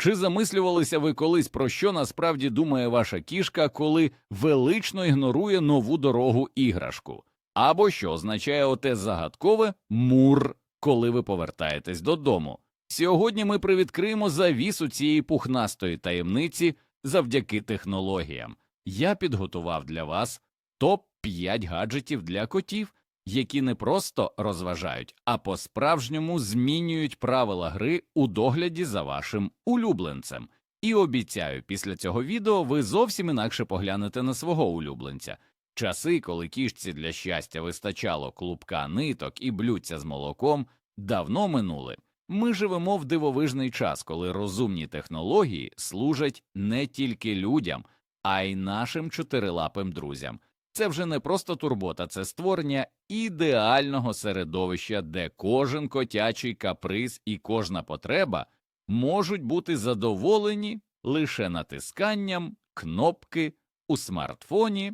Чи замислювалися ви колись про що насправді думає ваша кішка, коли велично ігнорує нову дорогу іграшку? Або що означає оте загадкове мур, коли ви повертаєтесь додому? Сьогодні ми привідкриємо завісу цієї пухнастої таємниці завдяки технологіям. Я підготував для вас топ 5 гаджетів для котів, які не просто розважають, а по-справжньому змінюють правила гри у догляді за вашим улюбленцем. І обіцяю, після цього відео ви зовсім інакше поглянете на свого улюбленця. Часи, коли кішці для щастя вистачало клубка ниток і блюдця з молоком, давно минули. Ми живемо в дивовижний час, коли розумні технології служать не тільки людям, а й нашим чотирилапим друзям. Це вже не просто турбота, це створення ідеального середовища, де кожен котячий каприз і кожна потреба можуть бути задоволені лише натисканням кнопки у смартфоні.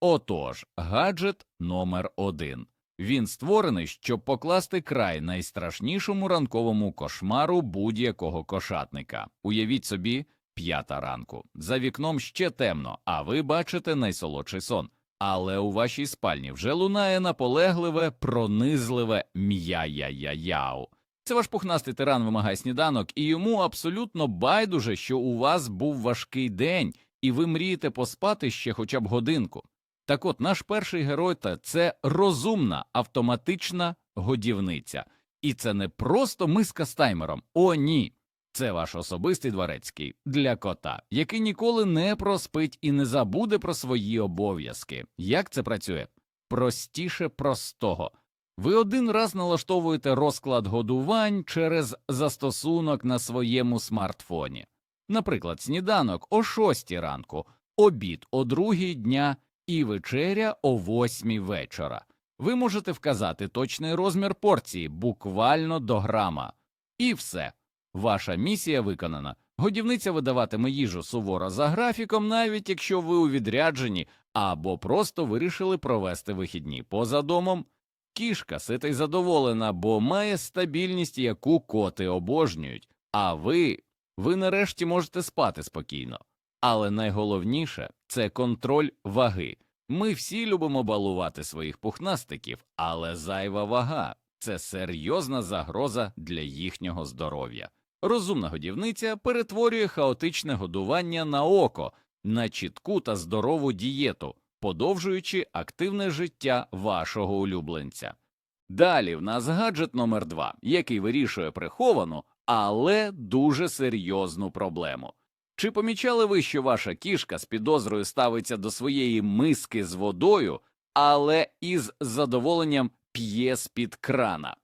Отож, гаджет номер один. Він створений, щоб покласти край найстрашнішому ранковому кошмару будь-якого кошатника. Уявіть собі, п'ята ранку. За вікном ще темно, а ви бачите найсолодший сон. Але у вашій спальні вже лунає наполегливе, пронизливе м'я-я-я-яу. Це ваш пухнастий тиран вимагає сніданок, і йому абсолютно байдуже, що у вас був важкий день, і ви мрієте поспати ще хоча б годинку. Так от наш перший герой та це розумна автоматична годівниця. І це не просто миска з таймером. О, ні. Це ваш особистий дворецький для кота, який ніколи не проспить і не забуде про свої обов'язки. Як це працює? Простіше простого. Ви один раз налаштовуєте розклад годувань через застосунок на своєму смартфоні. Наприклад, сніданок о 6 ранку, обід о 2 дня і вечеря о 8 вечора. Ви можете вказати точний розмір порції буквально до грама. І все. Ваша місія виконана. Годівниця видаватиме їжу суворо за графіком, навіть якщо ви у відрядженні або просто вирішили провести вихідні поза домом. Кішка сита й задоволена, бо має стабільність, яку коти обожнюють, а ви, ви нарешті можете спати спокійно. Але найголовніше це контроль ваги. Ми всі любимо балувати своїх пухнастиків, але зайва вага це серйозна загроза для їхнього здоров'я. Розумна годівниця перетворює хаотичне годування на око, на чітку та здорову дієту, подовжуючи активне життя вашого улюбленця. Далі в нас гаджет номер 2 який вирішує приховану, але дуже серйозну проблему. Чи помічали ви, що ваша кішка з підозрою ставиться до своєї миски з водою, але із задоволенням п'є з-під крана?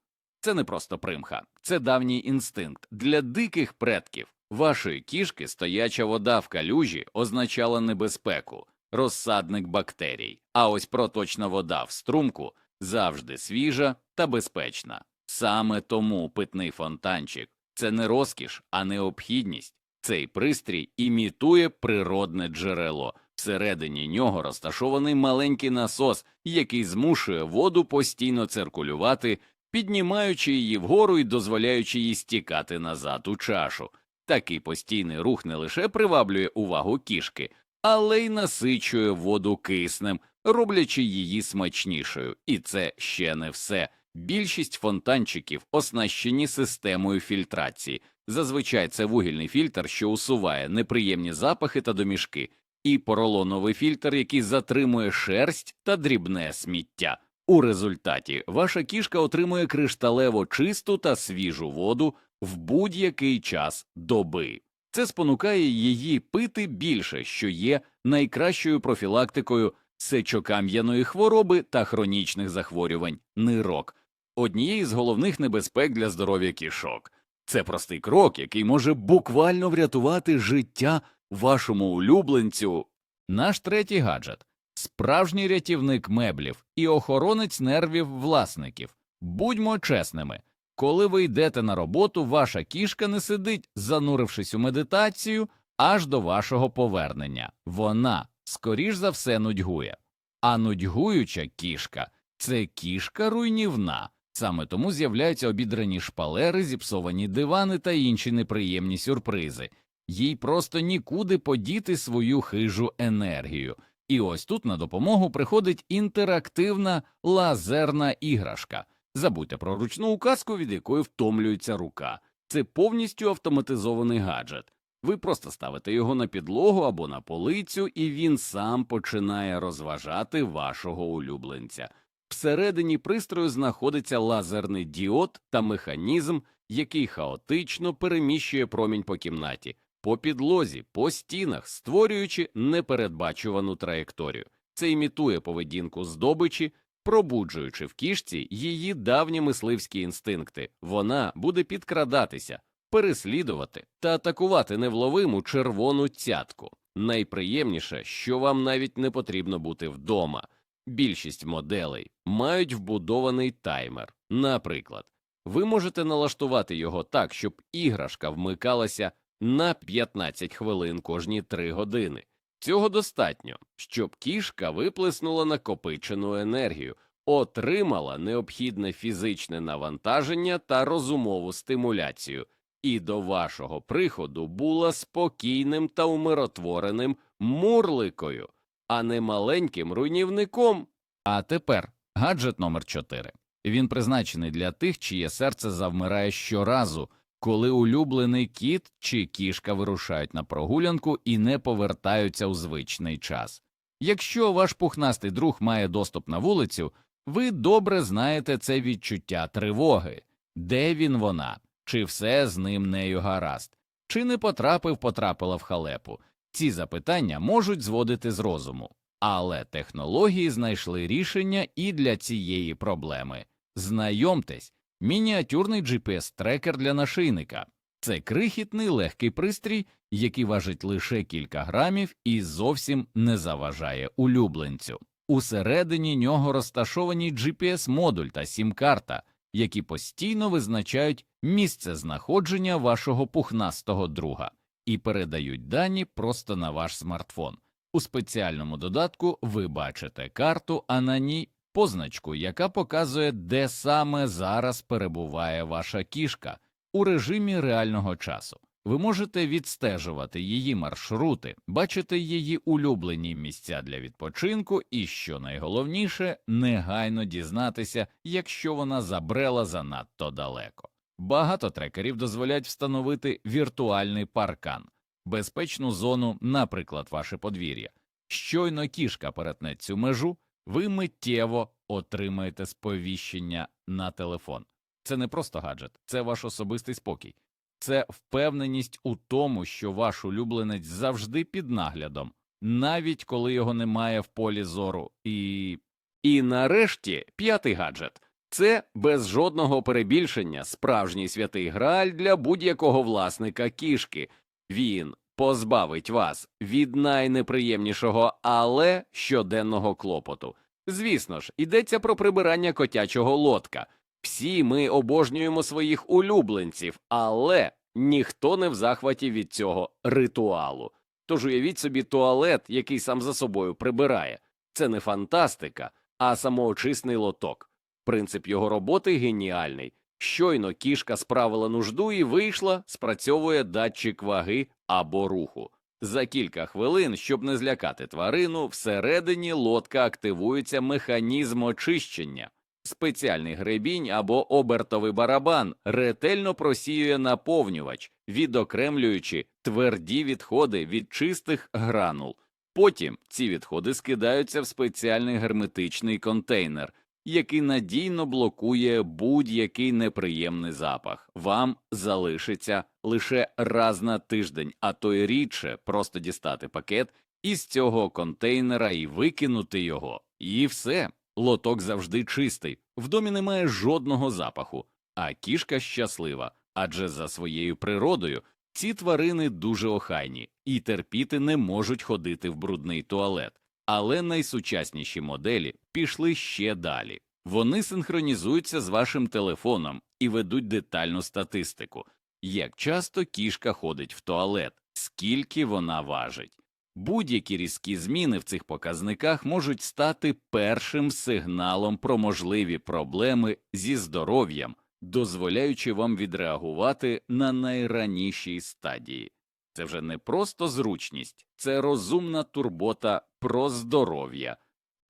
Це не просто примха, це давній інстинкт. Для диких предків вашої кішки стояча вода в калюжі означала небезпеку, розсадник бактерій, а ось проточна вода в струмку завжди свіжа та безпечна. Саме тому питний фонтанчик це не розкіш, а необхідність. Цей пристрій імітує природне джерело. Всередині нього розташований маленький насос, який змушує воду постійно циркулювати, піднімаючи її вгору і дозволяючи їй стікати назад у чашу. Такий постійний рух не лише приваблює увагу кішки, але й насичує воду киснем, роблячи її смачнішою. І це ще не все. Більшість фонтанчиків оснащені системою фільтрації. Зазвичай це вугільний фільтр, що усуває неприємні запахи та домішки, і поролоновий фільтр, який затримує шерсть та дрібне сміття. У результаті ваша кішка отримує кришталево чисту та свіжу воду в будь-який час доби. Це спонукає її пити більше, що є найкращою профілактикою сечокам'яної хвороби та хронічних захворювань нирок, однієї з головних небезпек для здоров'я кішок. Це простий крок, який може буквально врятувати життя вашому улюбленцю. Наш третій гаджет справжній рятівник меблів і охоронець нервів власників. Будьмо чесними, коли ви йдете на роботу, ваша кішка не сидить, занурившись у медитацію, аж до вашого повернення. Вона, скоріш за все, нудьгує. А нудьгуюча кішка це кішка руйнівна. Саме тому з'являються обідрані шпалери, зіпсовані дивани та інші неприємні сюрпризи. Їй просто нікуди подіти свою хижу енергію. І ось тут на допомогу приходить інтерактивна лазерна іграшка. Забудьте про ручну указку, від якої втомлюється рука. Це повністю автоматизований гаджет. Ви просто ставите його на підлогу або на полицю, і він сам починає розважати вашого улюбленця. Всередині пристрою знаходиться лазерний діод та механізм, який хаотично переміщує промінь по кімнаті, по підлозі, по стінах, створюючи непередбачувану траєкторію. Це імітує поведінку здобичі, пробуджуючи в кішці її давні мисливські інстинкти. Вона буде підкрадатися, переслідувати та атакувати невловиму червону цятку. Найприємніше, що вам навіть не потрібно бути вдома. Більшість моделей мають вбудований таймер. Наприклад, ви можете налаштувати його так, щоб іграшка вмикалася на 15 хвилин кожні 3 години. Цього достатньо, щоб кішка виплеснула накопичену енергію, отримала необхідне фізичне навантаження та розумову стимуляцію, і до вашого приходу була спокійним та умиротвореним мурликою, а не маленьким руйнівником. А тепер гаджет номер 4 Він призначений для тих, чиє серце завмирає щоразу, коли улюблений кіт чи кішка вирушають на прогулянку і не повертаються у звичний час. Якщо ваш пухнастий друг має доступ на вулицю, ви добре знаєте це відчуття тривоги, де він вона, чи все з ним нею гаразд, чи не потрапив, потрапила в халепу. Ці запитання можуть зводити з розуму, але технології знайшли рішення і для цієї проблеми. Знайомтесь, мініатюрний GPS-трекер для нашийника. Це крихітний легкий пристрій, який важить лише кілька грамів і зовсім не заважає улюбленцю. Усередині нього розташовані GPS-модуль та сім-карта, які постійно визначають місце знаходження вашого пухнастого друга і передають дані просто на ваш смартфон. У спеціальному додатку ви бачите карту, а на ній позначку, яка показує, де саме зараз перебуває ваша кішка у режимі реального часу. Ви можете відстежувати її маршрути, бачити її улюблені місця для відпочинку і, що найголовніше, негайно дізнатися, якщо вона забрела занадто далеко. Багато трекерів дозволяють встановити віртуальний паркан, безпечну зону, наприклад, ваше подвір'я. Щойно кішка перетне цю межу, ви миттєво отримаєте сповіщення на телефон. Це не просто гаджет, це ваш особистий спокій, це впевненість у тому, що ваш улюбленець завжди під наглядом, навіть коли його немає в полі зору. І, і нарешті п'ятий гаджет. Це без жодного перебільшення справжній святий грааль для будь-якого власника кішки. Він позбавить вас від найнеприємнішого, але щоденного клопоту. Звісно ж, йдеться про прибирання котячого лотка. Всі ми обожнюємо своїх улюбленців, але ніхто не в захваті від цього ритуалу. Тож уявіть собі туалет, який сам за собою прибирає. Це не фантастика, а самоочисний лоток. Принцип його роботи геніальний. Щойно кішка справила нужду і вийшла, спрацьовує датчик ваги або руху. За кілька хвилин, щоб не злякати тварину, всередині лодка активується механізм очищення. Спеціальний гребінь або обертовий барабан ретельно просіює наповнювач, відокремлюючи тверді відходи від чистих гранул. Потім ці відходи скидаються в спеціальний герметичний контейнер, який надійно блокує будь-який неприємний запах. Вам залишиться лише раз на тиждень, а то й рідше просто дістати пакет із цього контейнера і викинути його. І все. Лоток завжди чистий, в домі немає жодного запаху, а кішка щаслива, адже за своєю природою ці тварини дуже охайні і терпіти не можуть ходити в брудний туалет. Але найсучасніші моделі пішли ще далі. Вони синхронізуються з вашим телефоном і ведуть детальну статистику, як часто кішка ходить в туалет, скільки вона важить, Будь-які різкі зміни в цих показниках можуть стати першим сигналом про можливі проблеми зі здоров'ям, дозволяючи вам відреагувати на найранішій стадії. Це вже не просто зручність, це розумна турбота про здоров'я.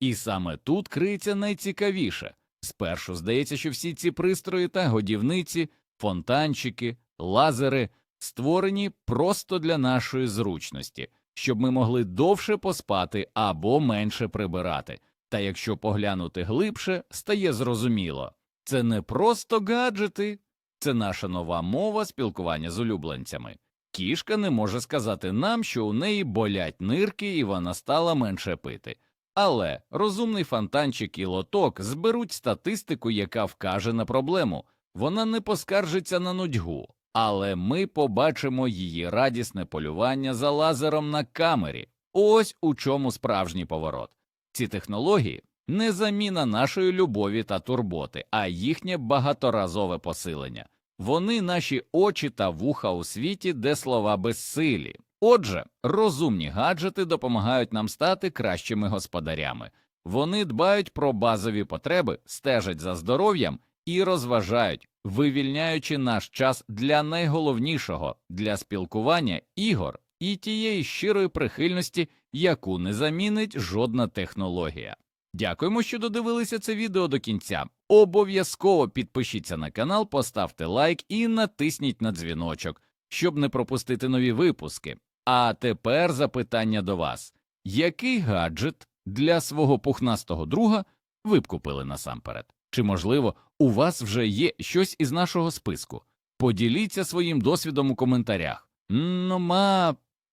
І саме тут криється найцікавіше. Спершу здається, що всі ці пристрої та годівниці, фонтанчики, лазери створені просто для нашої зручності, щоб ми могли довше поспати або менше прибирати. Та якщо поглянути глибше, стає зрозуміло це не просто гаджети, це наша нова мова спілкування з улюбленцями. Кішка не може сказати нам, що у неї болять нирки і вона стала менше пити. Але розумний фонтанчик і лоток зберуть статистику, яка вкаже на проблему. Вона не поскаржиться на нудьгу, але ми побачимо її радісне полювання за лазером на камері. Ось у чому справжній поворот. Ці технології не заміна нашої любові та турботи, а їхнє багаторазове посилення. Вони наші очі та вуха у світі, де слова безсилі. Отже, розумні гаджети допомагають нам стати кращими господарями. Вони дбають про базові потреби, стежать за здоров'ям і розважають, вивільняючи наш час для найголовнішого для спілкування ігор і тієї щирої прихильності, яку не замінить жодна технологія. Дякуємо, що додивилися це відео до кінця. Обов'язково підпишіться на канал, поставте лайк і натисніть на дзвіночок, щоб не пропустити нові випуски. А тепер запитання до вас: який гаджет для свого пухнастого друга ви б купили насамперед? Чи, можливо, у вас вже є щось із нашого списку? Поділіться своїм досвідом у коментарях. Ну, ма,